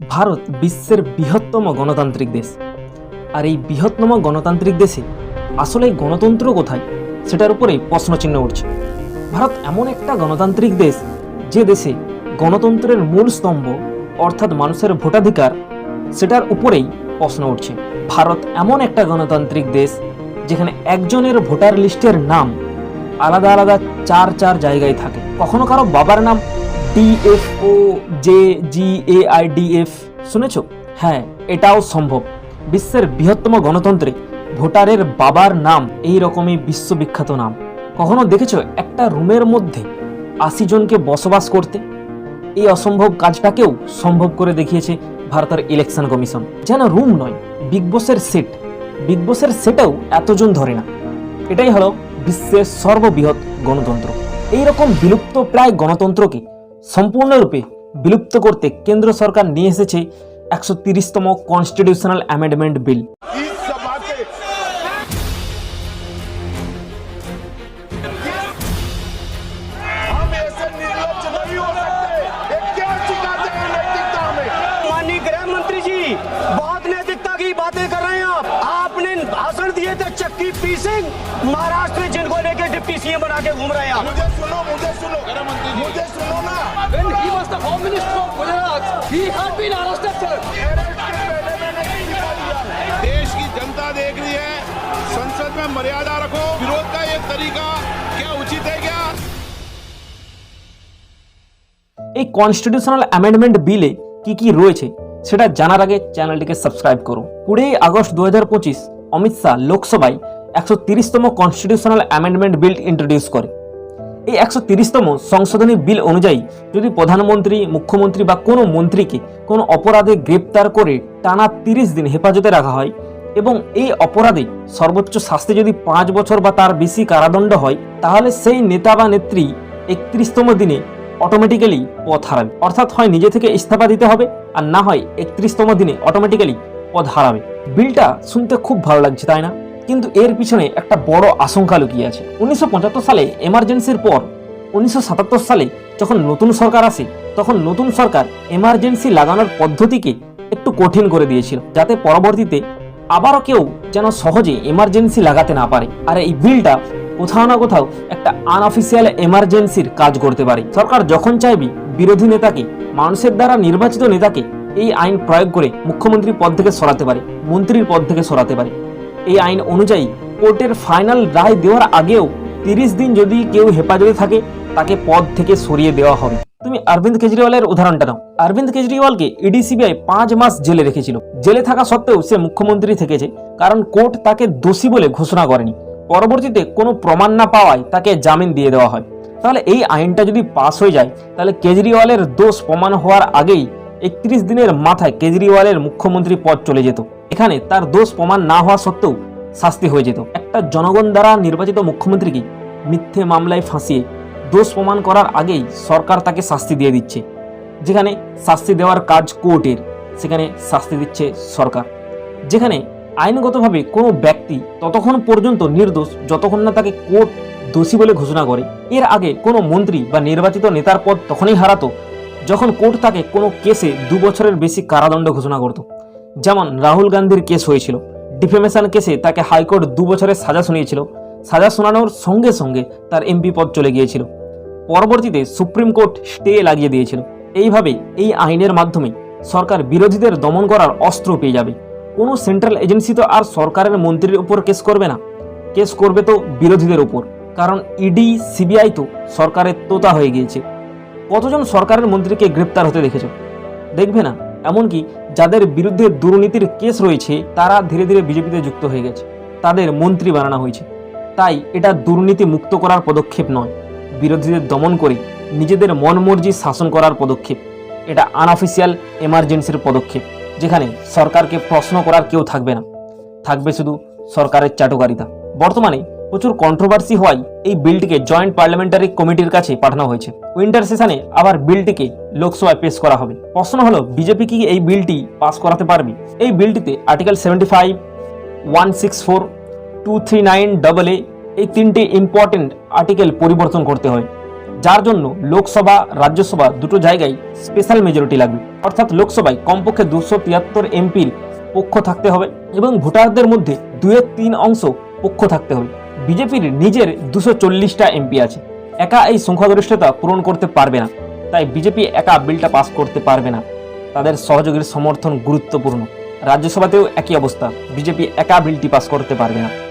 ভারত বিশ্বের বৃহত্তম গণতান্ত্রিক দেশ। আর এই বৃহত্তম গণতান্ত্রিক দেশে আসলে গণতন্ত্র কোথায়, সেটার উপরেই প্রশ্নচিহ্ন উঠছে। ভারত এমন একটা গণতান্ত্রিক দেশ, যে দেশে গণতন্ত্রের মূল স্তম্ভ, অর্থাৎ মানুষের ভোটাধিকার, সেটার উপরেই প্রশ্ন উঠছে। ভারত এমন একটা গণতান্ত্রিক দেশ, যেখানে একজনের ভোটার লিস্টের নাম আলাদা আলাদা চার চার জায়গায় থাকে। কখনো কারও বাবার নাম DFO J G A I DF শুনেছ? হ্যাঁ এটাও সম্ভব। বিশ্বের বৃহত্তম গণতন্ত্রে ভোটারের বাবার নাম, এই রকমই বিশ্ববিখ্যাত নাম। কখনো দেখেছ একটা রুমের মধ্যে আশি জনকে বসবাস করতে? এই অসম্ভব কাজটাকেও সম্ভব করে দেখিয়েছে ভারতের ইলেকশন কমিশন। যেন রুম নয়, বিগ বসের সেট। বিগ বসের সেটেও এতজন ধরে না। এটাই হলো বিশ্বের সর্ববৃহৎ গণতন্ত্র। এইরকম বিলুপ্ত প্রায় গণতন্ত্রকে সম্পূর্ণরূপে বিলুপ্ত করতে কেন্দ্র সরকার নিয়ে এসেছে একশো তিরিশতম constitutional amendment bill P Singh Maharashtra में जिनको लेके डिप्टी सीएम बना के घूम रहे हैं आप मुझे सुनो मुझे सुनो मुझे सुनो ना When he was the Home Minister of Gujarat, he had been arrested, sir. Arrest के पहले मैंने इस्तीफा दिया है देश की जनता देख रही है संसद में मर्यादा रखो विरोध का ये तरीका क्या उचित है क्या এই কনস্টিটিউশনাল অ্যামেন্ডমেন্ট বিলে কি কি রয়েছে সেটা জানার আগে চ্যানেলটিকে সাবস্ক্রাইব করুন কুড়ি আগস্ট দু অমিত শাহ লোকসভায় একশো তিরিশতম কনস্টিটিউশনাল অ্যামেন্ডমেন্ট বিল ইন্ট্রোডিউস করে। এই একশো তিরিশতম সংশোধনী বিল অনুযায়ী যদি প্রধানমন্ত্রী, মুখ্যমন্ত্রী বা কোনো মন্ত্রীকে কোনো অপরাধে গ্রেপ্তার করে টানা তিরিশ দিন হেফাজতে রাখা হয় এবং এই অপরাধে সর্বোচ্চ শাস্তি যদি পাঁচ বছর বা তার বেশি কারাদণ্ড হয়, তাহলে সেই নেতা বা নেত্রী একত্রিশতম দিনে অটোমেটিক্যালি পথ হারাবে। অর্থাৎ হয় নিজে থেকে ইস্তফা দিতে হবে আর না হয় একত্রিশতম দিনে অটোমেটিক্যালি পদ হারাবে। বিলটা শুনতে খুব ভালো লাগছে, তাই না? কিন্তু এর পিছনে একটা বড় আশঙ্কা লুকিয়ে আছে। উনিশশো পঁচাত্তর সালে এমার্জেন্সির পর, উনিশশো সাতাত্তর সালে যখন নতুন সরকার আসে, তখন নতুন সরকার এমার্জেন্সি লাগানোর পদ্ধতিকে একটু কঠিন করে দিয়েছিল, যাতে পরবর্তীতে আবারও কেউ যেন সহজে এমার্জেন্সি লাগাতে না পারে। আর এই বিলটা কোথাও না কোথাও একটা আনঅফিসিয়াল এমার্জেন্সির কাজ করতে পারে। সরকার যখন চাইবে, বিরোধী নেতাকে, মানুষের দ্বারা নির্বাচিত নেতাকে এই আইন প্রয়োগ করে মুখ্যমন্ত্রীর পদ থেকে সরাতে পারে, মন্ত্রীর পদ থেকে সরাতে পারে। এই আইন অনুযায়ী কোর্টের ফাইনাল রায় দেওয়ার আগেও তিরিশ দিন যদি কেউ হেফাজতে থাকে, তাকে পদ থেকে সরিয়ে দেওয়া হবে। তুমি অরবিন্দ কেজরিওয়ালের উদাহরণটা নাও অরবিন্দ কেজরিওয়ালকে ইডি সিবিআই পাঁচ মাস জেলে রেখেছিল। জেলে থাকা সত্ত্বেও সে মুখ্যমন্ত্রী থেকেছে, কারণ কোর্ট তাকে দোষী বলে ঘোষণা করেনি। পরবর্তীতে কোনো প্রমাণ না পাওয়ায় তাকে জামিন দিয়ে দেওয়া হয়। তাহলে এই আইনটা যদি পাস হয়ে যায়, তাহলে কেজরিওয়ালের দোষ প্রমাণ হওয়ার আগেই একত্রিশ দিনের মাথায় কেজরিওয়ালের মুখ্যমন্ত্রী পদ চলে যেত। এখানে তার দোষ প্রমাণ না হওয়া সত্ত্বেও শাস্তি হয়ে যেত। একটা জনগণ দ্বারা নির্বাচিত মুখ্যমন্ত্রীকে মিথ্যে মামলায় ফাঁসিয়ে দোষ প্রমাণ করার আগেই সরকার তাকে শাস্তি দিয়ে দিচ্ছে। যেখানে শাস্তি দেওয়ার কাজ কোর্টের, সেখানে শাস্তি দিচ্ছে সরকার। যেখানে আইনগতভাবে কোনো ব্যক্তি ততক্ষণ পর্যন্ত নির্দোষ যতক্ষণ না তাকে কোর্ট দোষী বলে ঘোষণা করে। এর আগে কোনো মন্ত্রী বা নির্বাচিত নেতার পদ তখনই হারাতো যখন কোর্ট তাকে কোনো কেসে দু বছরের বেশি কারাদণ্ড ঘোষণা করত। যেমন রাহুল গান্ধীর কেস হয়েছিল, ডিফেমেশন কেসে তাকে হাইকোর্ট দু বছরের সাজা শুনিয়েছিল, সাজা শোনানোর সঙ্গে সঙ্গে তার এমপি পদ চলে গিয়েছিল। পরবর্তীতে সুপ্রিম কোর্ট স্টে লাগিয়ে দিয়েছিল। এইভাবে এই আইনের মাধ্যমে সরকার বিরোধীদের দমন করার অস্ত্র পেয়ে যাবে। কোনো সেন্ট্রাল এজেন্সি তো আর সরকারের মন্ত্রীর উপর কেস করবে না। কেস করবে তো বিরোধীদের উপর। কারণ ইডি, সিবিআই তো সরকারের তোতা হয়ে গিয়েছে। কতজন সরকারের মন্ত্রীকে গ্রেপ্তার হতে দেখেছ? দেখবে না, এমনকি যাদের বিরুদ্ধে দুর্নীতির কেস রয়েছে, তারা ধীরে ধীরে বিজেপিতে যুক্ত হয়ে গেছে। তাদের মন্ত্রী বানানো হয়েছে। তাই এটা দুর্নীতি মুক্ত করার পদক্ষেপ নয়। বিরোধীদের দমন করে নিজেদের মনমর্জি শাসন করার পদক্ষেপ। এটা আনঅফিসিয়াল এমার্জেন্সির পদক্ষেপ, যেখানে সরকারকে প্রশ্ন করার কেউ থাকবে না। থাকবে শুধু সরকারের চাটুকারিতা। বর্তমানে প্রচুর কন্ট্রোভার্সি হওয়ায় এই বিলটিকে জয়েন্ট পার্লামেন্টারি কমিটির কাছে পাঠানো হয়েছে। উইন্টার সেশনে আবার বিলটিকে লোকসভায় পেশ করা হবে। প্রশ্ন হলো বিজেপি কি এই বিলটি পাস করাতে পারবে? এই বিলটিতে article seventy five one six four two three nine double A এই তিনটি ইম্পর্টেন্ট আর্টিকেল পরিবর্তন করতে হয়। যার জন্য লোকসভা, রাজ্যসভা দুটো জায়গায় স্পেশাল মেজরিটি লাগবে। অর্থাৎ লোকসভায় কমপক্ষে দুশো তিয়াত্তর এমপির পক্ষ থাকতে হবে এবং ভোটারদের মধ্যে দুয়ের তিন অংশ পক্ষ থাকতে হবে। বিজেপির নিজের দুশো চল্লিশটা এমপি আছে। একা এই সংখ্যাগরিষ্ঠতা পূরণ করতে পারবে না। তাই বিজেপি একা বিলটা পাস করতে পারবে না। তাদের সহযোগীর সমর্থন গুরুত্বপূর্ণ। রাজ্যসভাতেও একই অবস্থা। বিজেপি একা বিলটি পাস করতে পারবে না।